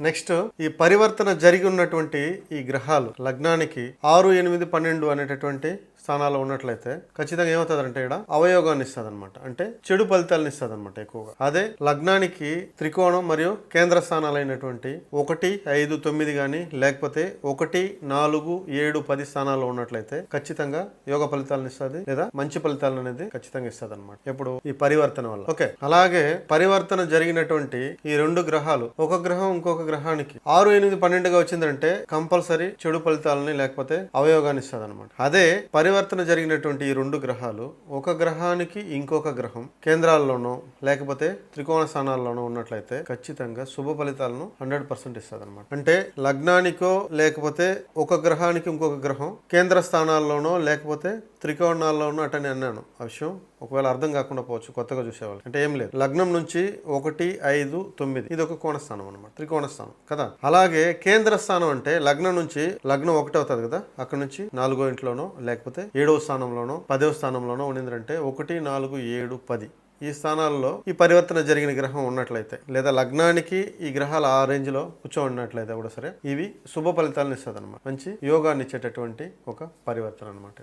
Next ఈ పరివర్తన జరిగి ఉన్నటువంటి ఈ గ్రహాలు లగ్నానికి ఆరు ఎనిమిది పన్నెండు అనేటటువంటి స్థానాల్లో ఉన్నట్లయితే ఖచ్చితంగా ఏమవుతుందంటే ఇక్కడ అవయోగాన్ని ఇస్తుంది అనమాట అంటే చెడు ఫలితాలను ఇస్తుంది అనమాట ఎక్కువగా. అదే లగ్నానికి త్రికోణం మరియు కేంద్ర స్థానాలైనటువంటి ఒకటి ఐదు తొమ్మిది కానీ లేకపోతే ఒకటి నాలుగు ఏడు పది స్థానాల్లో ఉన్నట్లయితే ఖచ్చితంగా యోగ ఫలితాలను ఇస్తుంది లేదా మంచి ఫలితాలను అనేది ఖచ్చితంగా ఇస్తుంది అనమాట ఇప్పుడు ఈ పరివర్తన వల్ల. ఓకే. అలాగే పరివర్తన జరిగినటువంటి ఈ రెండు గ్రహాలు ఒక గ్రహం ఇంకొక గ్రహానికి ఆరు ఎనిమిది పన్నెండుగా వచ్చిందంటే కంపల్సరీ చెడు ఫలితాలని లేకపోతే అవయోగాన్ని ఇస్తుంది అనమాట అదే పరివర్తన జరిగినటువంటి ఈ రెండు గ్రహాలు ఒక గ్రహానికి ఇంకొక గ్రహం కేంద్రాల్లోనో లేకపోతే త్రికోణ స్థానాల్లోనో ఉన్నట్లయితే ఖచ్చితంగా శుభ ఫలితాలను హండ్రెడ్ పర్సెంట్ ఇస్తుంది అనమాట అంటే లగ్నానికో లేకపోతే ఒక గ్రహానికి ఇంకొక గ్రహం కేంద్ర స్థానాల్లోనో లేకపోతే త్రికోణాల్లోనో అటని అన్నాను. ఆ విషయం ఒకవేళ అర్థం కాకుండా పోవచ్చు కొత్తగా చూసేవాళ్ళు. అంటే ఏం లేదు. లగ్నం నుంచి ఒకటి ఐదు తొమ్మిది ఇది ఒక కోణస్థానం అనమాట త్రికోణ స్థానం కదా? అలాగే కేంద్ర స్థానం అంటే లగ్నం నుంచి లగ్నం ఒకటి అవుతుంది కదా? అక్కడ నుంచి నాలుగో ఇంట్లోనో లేకపోతే ఏడవ స్థానంలోనో పదవ స్థానంలోనో ఉండిందంటే ఒకటి నాలుగు ఏడు పది. ఈ స్థానాల్లో ఈ పరివర్తన జరిగిన గ్రహం ఉన్నట్లయితే లేదా లగ్నానికి ఈ గ్రహాలు ఆ రేంజ్లో కూర్చో ఉన్నట్లయితే కూడా సరే ఇవి శుభ ఫలితాలను ఇస్తుంది అనమాట మంచి యోగాన్ని ఇచ్చేటటువంటి ఒక పరివర్తన అనమాట